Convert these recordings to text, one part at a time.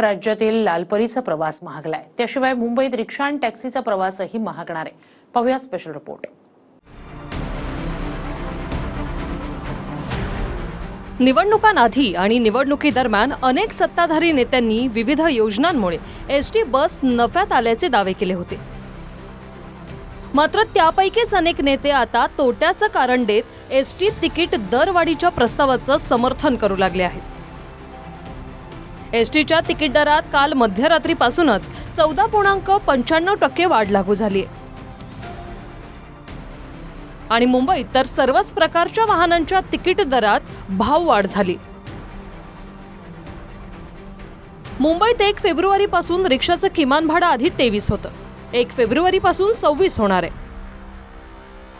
राज्यातील लालपरीचा प्रवास महागलाय. त्याशिवाय मुंबईत रिक्षा आणि टॅक्सीचा प्रवासही महागणार आहे. पाहूया स्पेशल रिपोर्ट निवडणुकांआधी आणि निवडणुकीदरम्यान अनेक सत्ताधारी नेत्यांनी विविध योजनांमुळे एस टी बस नफ्यात आल्याचे दावे केले होते. मात्र त्यापैकीच अनेक नेते आता तोट्याचं कारण देत एस टी तिकीट दरवाढीच्या प्रस्तावाचं समर्थन करू लागले आहेत. एस टीच्या तिकीट दरात काल मध्यरात्रीपासूनच चौदा पूर्णांक पंच्याण्णव टक्के वाढ लागू झाली. आहे आणि मुंबईत तर सर्वच प्रकारच्या वाहनांच्या तिकीट दरात भाव वाढ झाली. मुंबईत एक फेब्रुवारी पासून रिक्षाचं किमान भाडं आधी तेवीस होतं. एक फेब्रुवारी पासून सव्वीस होणार आहे.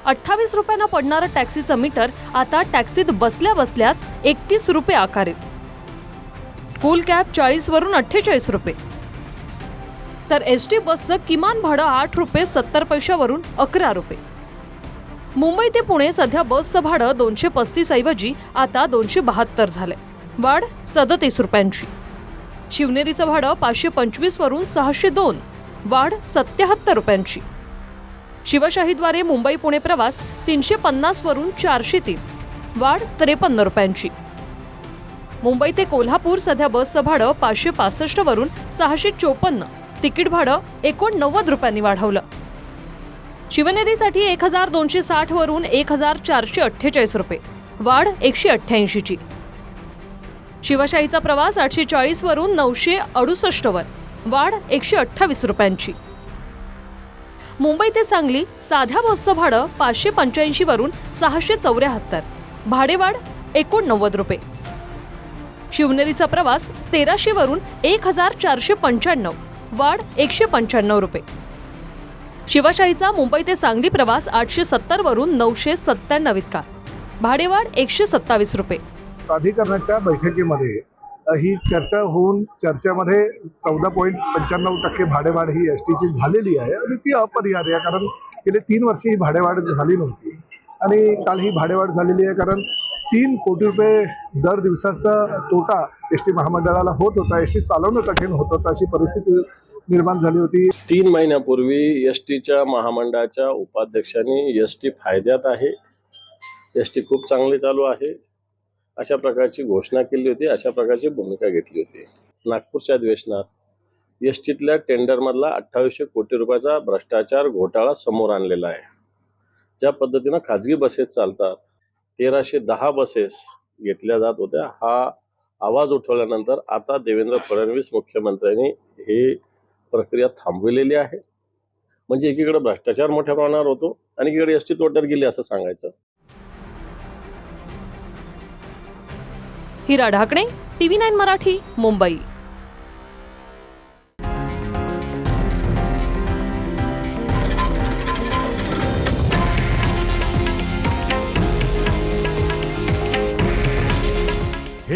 अठ्ठावीस रुपयांना पडणारं टॅक्सीचं मीटर आता टॅक्सीत बसल्या बसल्याच एकतीस रुपये आकारेल. फुल कॅब चाळीसवरून अठ्ठेचाळीस रुपये. तर एस टी बसचं किमान भाडं आठ रुपये सत्तर पैशावरून अकरा रुपये. मुंबई ते पुणे सध्या बसचं भाडं दोनशे पस्तीस ऐवजी आता दोनशे बहात्तर झालंय. वाढ सदतीस रुपयांची. शिवनेरीचं भाडं पाचशे पंचवीसवरून सहाशे दोन. वाढ सत्याहत्तर रुपयांची. शिवशाहीद्वारे मुंबई पुणे प्रवास तीनशे पन्नासवरून चारशे तीन. वाढ त्रेपन्न रुपयांची. मुंबई ते कोल्हापूर सध्या बसचं भाडं पाचशे पासष्ट वरून सहाशे चोपन्न. तिकीट भाडं एकोणनव्वद रुपयांनी वाढवलं. शिवनेरीसाठी एक हजार दोनशे साठ वरून एक हजार चारशे अठ्ठेचाळीस रुपये. वाढ एकशे अठ्ठ्याऐंशीची. शिवशाहीचा प्रवास आठशे चाळीस वरून नऊशे अडुसष्ट वर. वाढ एकशे अठ्ठावीस रुपयांची. मुंबई ते सांगली साध्या बसचं भाडं पाचशे पंच्याऐंशी वरून सहाशे चौऱ्याहत्तर. भाडेवाढ एकोणनव्वद रुपये. शिवनेरीचा प्रवास तेराशे वरून एक हजार चारशे पंच्याण्णव. वाढ एकशे पंच्याण्णव रुपये. शिवशाहीचा मुंबई ते सांगली प्रवास आठशे सत्तर वरून नऊशे सत्त्याण्णव इतका. भाडेवाढ एकशे सत्तावीस रुपये. प्राधिकरणाच्या बैठकीमध्ये ही चर्चा होऊन चर्चेमध्ये चौदा पॉईंट पंच्याण्णव टक्के भाडेवाढ ही एस टीची झालेली आहे आणि ती अपरिहार्य आहे कारण गेले तीन वर्ष ही भाडेवाढ झाली नव्हती. आणि काल ही भाडेवाढ झालेली आहे कारण तीन कोटी रुपये दर दिवसाचा तोटा एस टी महामंडळाला होत होता. एस टी चालवणं कठीण होत होतं. अशी परिस्थिती निर्माण झाली होती. तीन महिन्यापूर्वी एस टीच्या महामंडळाच्या उपाध्यक्षांनी एस टी फायद्यात आहे. एस टी खूप चांगली चालू आहे. अशा प्रकारची घोषणा केली होती. अशा प्रकारची भूमिका घेतली होती. नागपूरच्या अधिवेशनात एस टीतल्या टेंडरमधला अठ्ठावीसशे कोटी रुपयाचा भ्रष्टाचार घोटाळा समोर आणलेला आहे. ज्या पद्धतीनं खाजगी बसेस चालतात तेराशे दहा बसेस घेतल्या जात होत्या. हा आवाज उठवल्यानंतर आता देवेंद्र फडणवीस मुख्यमंत्र्यांनी हे प्रक्रिया थांबविलेली आहे. म्हणजे एकीकडे भ्रष्टाचार मोठ्या प्रमाणावर होतो आणि एकीकडे एस टी तोट्यात गेली असं सांगायचं. Hira Dhakane TV nine Marathi Mumbai.